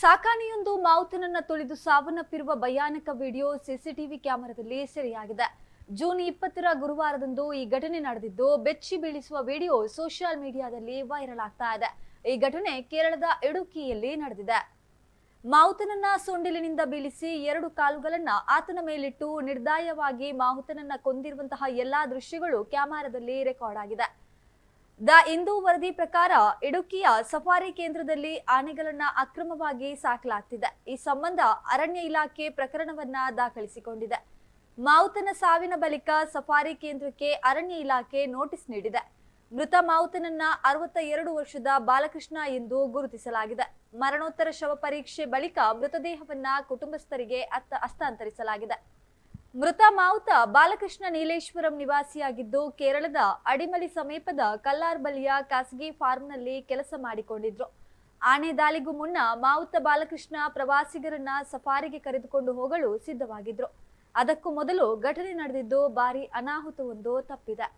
ಸಾಕಾಣೆಯೊಂದು ಮಾವುತನನ್ನ ತುಳಿದು ಸಾವನ್ನಪ್ಪಿರುವ ಭಯಾನಕ ವಿಡಿಯೋ ಸಿಸಿಟಿವಿ ಕ್ಯಾಮೆರಾದಲ್ಲಿ ಸೆರೆಯಾಗಿದೆ. ಜೂನ್ ಇಪ್ಪತ್ತರ ಗುರುವಾರದಂದು ಈ ಘಟನೆ ನಡೆದಿದ್ದು, ಬೆಚ್ಚಿ ಬೀಳಿಸುವ ವಿಡಿಯೋ ಸೋಷಿಯಲ್ ಮೀಡಿಯಾದಲ್ಲಿ ವೈರಲ್ ಆಗ್ತಾ ಇದೆ. ಈ ಘಟನೆ ಕೇರಳದ ಇಡುಕಿಯಲ್ಲಿ ನಡೆದಿದೆ. ಮಾವುತನನ್ನ ಸೊಂಡಿಲಿನಿಂದ ಬೀಳಿಸಿ ಎರಡು ಕಾಲುಗಳನ್ನ ಆತನ ಮೇಲಿಟ್ಟು ನಿರ್ದಾಯವಾಗಿ ಮಾವುತನನ್ನ ಕೊಂದಿರುವಂತಹ ಎಲ್ಲಾ ದೃಶ್ಯಗಳು ಕ್ಯಾಮೆರಾದಲ್ಲಿ ರೆಕಾರ್ಡ್ ಆಗಿದೆ. ದ ಇಂದು ವರದಿ ಪ್ರಕಾರ ಇಡುಕಿಯ ಸಫಾರಿ ಕೇಂದ್ರದಲ್ಲಿ ಆನೆಗಳನ್ನ ಅಕ್ರಮವಾಗಿ ಸಾಕಲಾಗ್ತಿದೆ. ಈ ಸಂಬಂಧ ಅರಣ್ಯ ಇಲಾಖೆ ಪ್ರಕರಣವನ್ನ ದಾಖಲಿಸಿಕೊಂಡಿದೆ. ಮಾವುತನ ಸಾವಿನ ಬಳಿಕ ಸಫಾರಿ ಕೇಂದ್ರಕ್ಕೆ ಅರಣ್ಯ ಇಲಾಖೆ ನೋಟಿಸ್ ನೀಡಿದೆ. ಮೃತ ಮಾವುತನನ್ನ ಅರವತ್ತ ಎರಡು ವರ್ಷದ ಬಾಲಕೃಷ್ಣ ಎಂದು ಗುರುತಿಸಲಾಗಿದೆ. ಮರಣೋತ್ತರ ಶವ ಪರೀಕ್ಷೆ ಬಳಿಕ ಮೃತದೇಹವನ್ನ ಕುಟುಂಬಸ್ಥರಿಗೆ ಹಸ್ತಾಂತರಿಸಲಾಗಿದೆ. ಮೃತ ಮಾವುತ ಬಾಲಕೃಷ್ಣ ನೀಲೇಶ್ವರಂ ನಿವಾಸಿಯಾಗಿದ್ದು ಕೇರಳದ ಅಡಿಮಲಿ ಸಮೀಪದ ಕಲ್ಲಾರ್ಬಲಿಯ ಖಾಸಗಿ ಫಾರ್ಮ್ನಲ್ಲಿ ಕೆಲಸ ಮಾಡಿಕೊಂಡಿದ್ರು. ಆನೆ ದಾಳಿಗೂ ಮುನ್ನ ಮಾವುತ ಬಾಲಕೃಷ್ಣ ಪ್ರವಾಸಿಗರನ್ನ ಸಫಾರಿಗೆ ಕರೆದುಕೊಂಡು ಹೋಗಲು ಸಿದ್ಧವಾಗಿದ್ರು. ಅದಕ್ಕೂ ಮೊದಲು ಘಟನೆ ನಡೆದಿದ್ದು ಭಾರಿ ಅನಾಹುತವೊಂದು ತಪ್ಪಿದೆ.